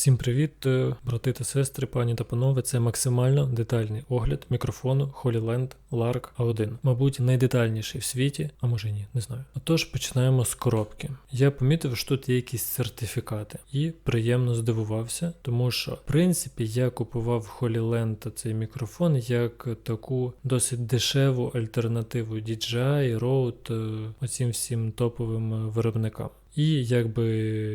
Всім привіт, е, брати та сестри, пані та панове. Це максимально детальний огляд мікрофону Holyland Lark A1. Мабуть, найдетальніший в світі, а може ні, не знаю. Отож, починаємо з коробки. Я помітив, що тут є якісь сертифікати, і приємно здивувався, тому що, в принципі, я купував Holyland цей мікрофон як таку досить дешеву альтернативу DJI, Rode, е, оцім всім топовим виробникам. І якби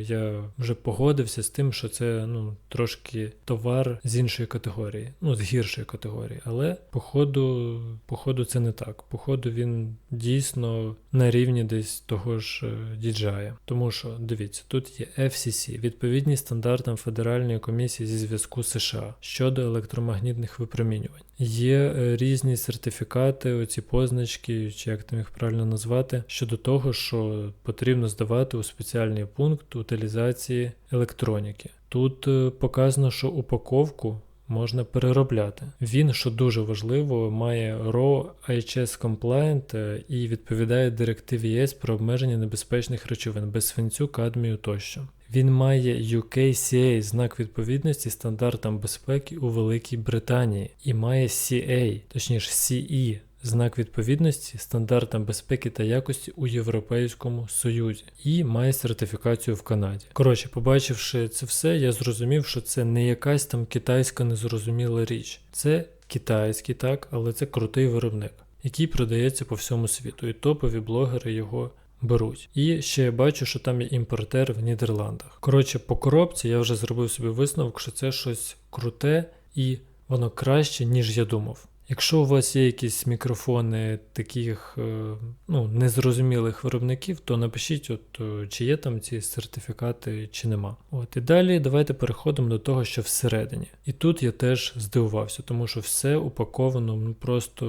я вже погодився з тим, що це ну трошки товар з іншої категорії, ну з гіршої категорії. Але походу, походу це не так. Походу він дійсно на рівні десь того ж е, DJI. Тому що дивіться, тут є FCC, відповідні стандартам Федеральної комісії зі зв'язку США щодо електромагнітних випромінювань. Є е, різні сертифікати, оці позначки, чи як там їх правильно назвати, щодо того, що потрібно здавати у спеціальний пункт утилізації електроніки. Тут е, показано, що упаковку можна переробляти. Він, що дуже важливо, має RAW IHS Compliant і відповідає директиві ЄС про обмеження небезпечних речовин без свинцю, кадмію тощо. Він має UKCA знак відповідності стандартам безпеки у Великій Британії і має CA, точніше CE знак відповідності стандартам безпеки та якості у Європейському Союзі і має сертифікацію в Канаді. Коротше, побачивши це все, я зрозумів, що це не якась там китайська незрозуміла річ. Це китайський так, але це крутий виробник, який продається по всьому світу, і топові блогери його. Беруть. І ще я бачу, що там є імпортер в Нідерландах. Коротше, по коробці я вже зробив собі висновок, що це щось круте і воно краще, ніж я думав. Якщо у вас є якісь мікрофони таких е, ну, незрозумілих виробників, то напишіть, от, е, чи є там ці сертифікати, чи нема. От І далі давайте переходимо до того, що всередині. І тут я теж здивувався, тому що все упаковано ну, просто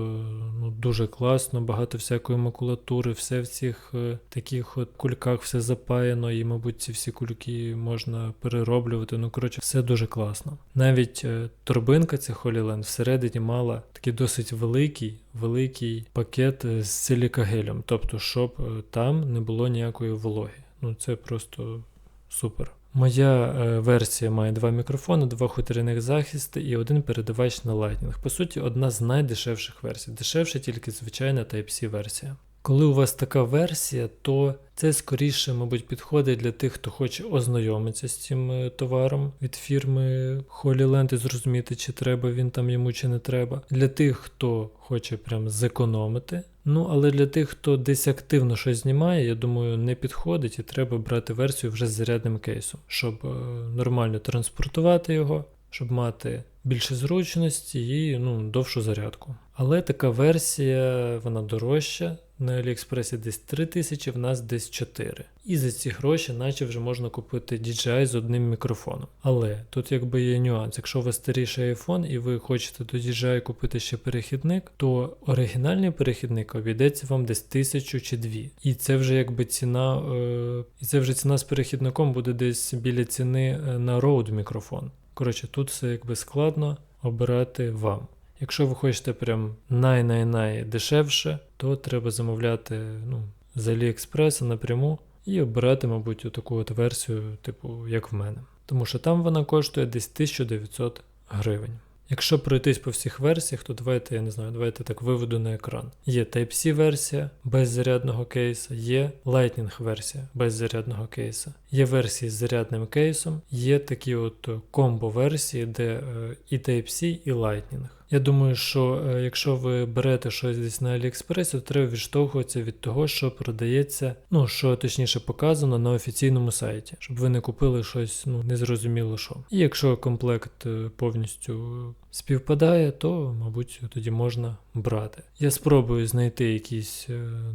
ну, дуже класно, багато всякої макулатури, все в цих е, таких от кульках все запаяно, і, мабуть, ці всі кульки можна перероблювати. Ну, коротше, все дуже класно. Навіть торбинка ця Holyland всередині мала такий досить великий великий пакет з силікагелем, тобто, щоб е, там не було ніякої вологи. Ну це просто супер. Моя е, версія має два мікрофони, два хуторяних захисти і один передавач на Lightning. По суті, одна з найдешевших версій. Дешевша тільки звичайна Type-C версія. Коли у вас така версія, то це скоріше, мабуть, підходить для тих, хто хоче ознайомитися з цим е, товаром від фірми Holyland і зрозуміти, чи треба він там йому, чи не треба. Для тих, хто хоче прям зекономити. Ну, але для тих, хто десь активно щось знімає, я думаю, не підходить і треба брати версію вже з зарядним кейсом, щоб е, нормально транспортувати його, щоб мати більше зручності і ну, довшу зарядку. Але така версія, вона дорожча. На Аліекспресі десь 3 тисячі, в нас десь 4. І за ці гроші, наче вже можна купити DJI з одним мікрофоном. Але тут якби є нюанс. Якщо у вас старіший iPhone і ви хочете до DJI купити ще перехідник, то оригінальний перехідник обійдеться вам десь тисячу чи дві. І це вже якби ціна, е, і це вже ціна з перехідником буде десь біля ціни е, на Rode мікрофон. Коротше, тут все якби складно обирати вам. Якщо ви хочете прям най-най-най дешевше, то треба замовляти ну, з Аліекспреса напряму і обирати, мабуть, таку от версію, типу, як в мене. Тому що там вона коштує десь 1900 гривень. Якщо пройтись по всіх версіях, то давайте, я не знаю, давайте так виведу на екран. Є Type-C версія без зарядного кейса, є Lightning версія без зарядного кейса, є версії з зарядним кейсом, є такі от комбо версії, де е, і Type-C, і Lightning. Я думаю, що е, якщо ви берете щось десь на Аліекспресі, то треба відштовхуватися від того, що продається, ну що точніше показано на офіційному сайті, щоб ви не купили щось ну незрозуміло що. І якщо комплект е, повністю співпадає, то мабуть тоді можна брати. Я спробую знайти якісь е,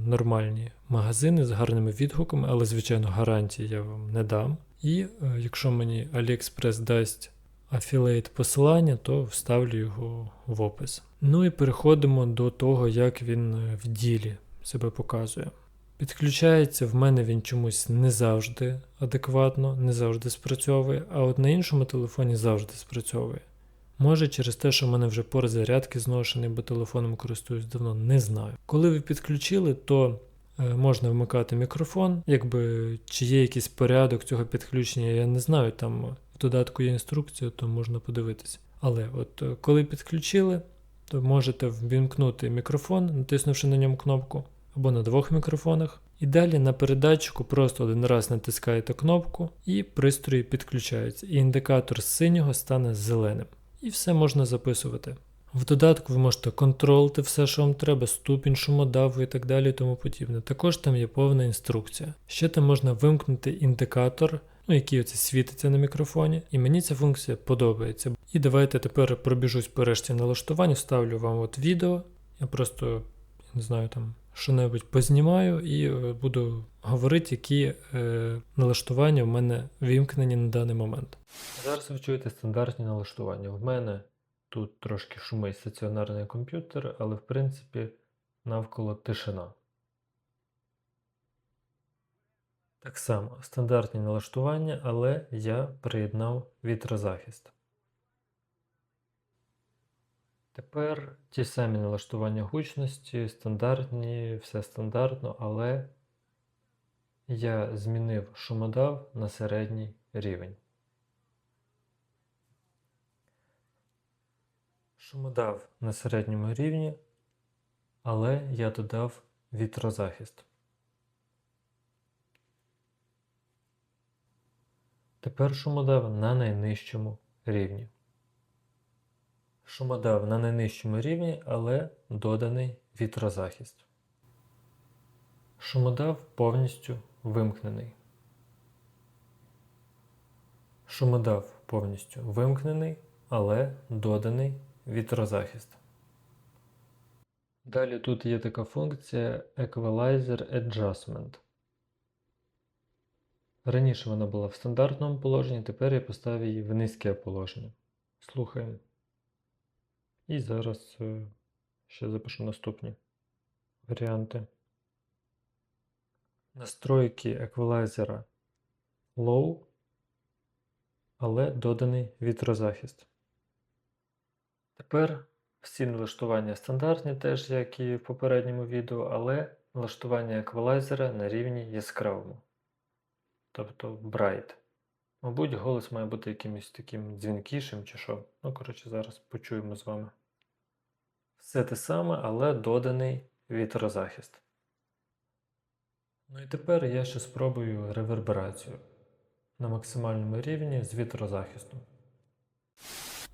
нормальні магазини з гарними відгуками, але звичайно гарантії я вам не дам. І якщо мені AliExpress дасть афілейт посилання, то вставлю його в опис. Ну і переходимо до того, як він е, в ділі себе показує. Підключається в мене він чомусь не завжди адекватно, не завжди спрацьовує, а от на іншому телефоні завжди спрацьовує. Може через те, що в мене вже порт зарядки зношений, бо телефоном користуюсь давно, не знаю. Коли ви підключили, то е, можна вмикати мікрофон, якби чи є якийсь порядок цього підключення, я не знаю. Там в додатку є інструкція, то можна подивитися. Але от е, коли підключили, то можете ввімкнути мікрофон, натиснувши на ньому кнопку, або на двох мікрофонах. І далі на передатчику просто один раз натискаєте кнопку, і пристрої підключаються. І індикатор з синього стане зеленим. І все можна записувати. В додатку ви можете контролити все, що вам треба, ступінь, шумодаву і так далі і тому подібне. Також там є повна інструкція. Ще там можна вимкнути індикатор, ну який оце світиться на мікрофоні, і мені ця функція подобається. І давайте тепер пробіжусь по решті налаштувань, вставлю вам от відео. Я просто не знаю там що-небудь познімаю і е, буду говорити, які е, налаштування в мене вімкнені на даний момент. Зараз ви чуєте стандартні налаштування. В мене тут трошки шумить стаціонарний комп'ютер, але в принципі навколо тишина. Так само стандартні налаштування, але я приєднав вітрозахист. Тепер ті самі налаштування гучності, стандартні, все стандартно, але я змінив шумодав на середній рівень. Шумодав на середньому рівні, але я додав вітрозахист. Тепер шумодав на найнижчому рівні. Шумодав на найнижчому рівні, але доданий вітрозахист. Шумодав повністю вимкнений. Шумодав повністю вимкнений, але доданий вітрозахист. Далі тут є така функція Equalizer Adjustment. Раніше вона була в стандартному положенні, тепер я поставив її в низьке положення. Слухаємо. І зараз е, ще запишу наступні варіанти. Настройки еквалайзера Low, але доданий вітрозахист. Тепер всі налаштування стандартні, теж як і в попередньому відео, але налаштування еквалайзера на рівні яскравому. Тобто Bright. Мабуть, голос має бути якимось таким дзвінкішим чи що. Ну, коротше, зараз почуємо з вами. Все те саме, але доданий вітрозахист. Ну і тепер я ще спробую реверберацію на максимальному рівні з вітрозахистом.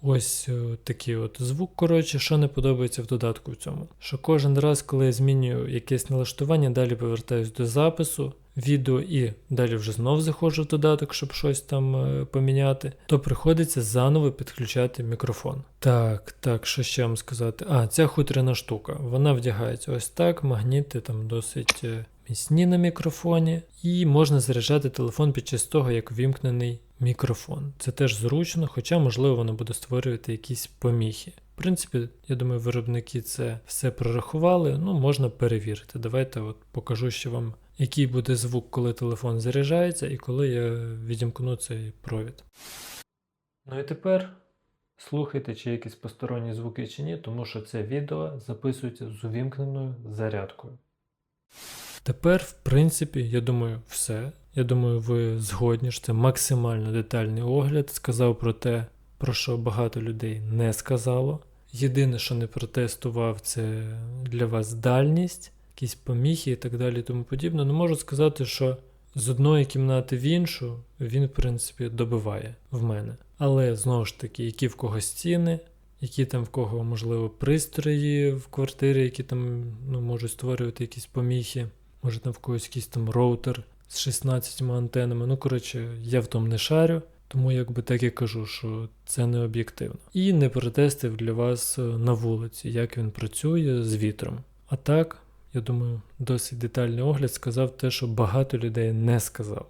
Ось е, такий от звук, коротше, що не подобається в додатку в цьому. Що кожен раз, коли я змінюю якесь налаштування, далі повертаюсь до запису відео і далі вже знов заходжу в додаток, щоб щось там е, поміняти, то приходиться заново підключати мікрофон. Так, так, що ще вам сказати? А, ця хутряна штука. Вона вдягається ось так, магніти там досить е, міцні на мікрофоні, і можна заряджати телефон під час того, як вімкнений мікрофон. Це теж зручно, хоча, можливо, воно буде створювати якісь поміхи. В принципі, я думаю, виробники це все прорахували, ну можна перевірити. Давайте от покажу ще вам, який буде звук, коли телефон заряджається, і коли я відімкну цей провід. Ну і тепер слухайте, чи якісь посторонні звуки чи ні, тому що це відео записується з увімкненою зарядкою. Тепер, в принципі, я думаю, все. Я думаю, ви згодні, що це максимально детальний огляд. Сказав про те, про що багато людей не сказало. Єдине, що не протестував, це для вас дальність, якісь поміхи і так далі. тому подібне. Ну можу сказати, що з одної кімнати в іншу він, в принципі, добиває в мене. Але знову ж таки, які в кого стіни, які там в кого, можливо, пристрої в квартирі, які там ну, можуть створювати якісь поміхи, може там в когось якийсь там роутер з 16 антенами. Ну, коротше, я в тому не шарю. Тому якби так і кажу, що це не об'єктивно. І не протестив для вас е, на вулиці, як він працює з вітром. А так, я думаю, досить детальний огляд сказав те, що багато людей не сказав.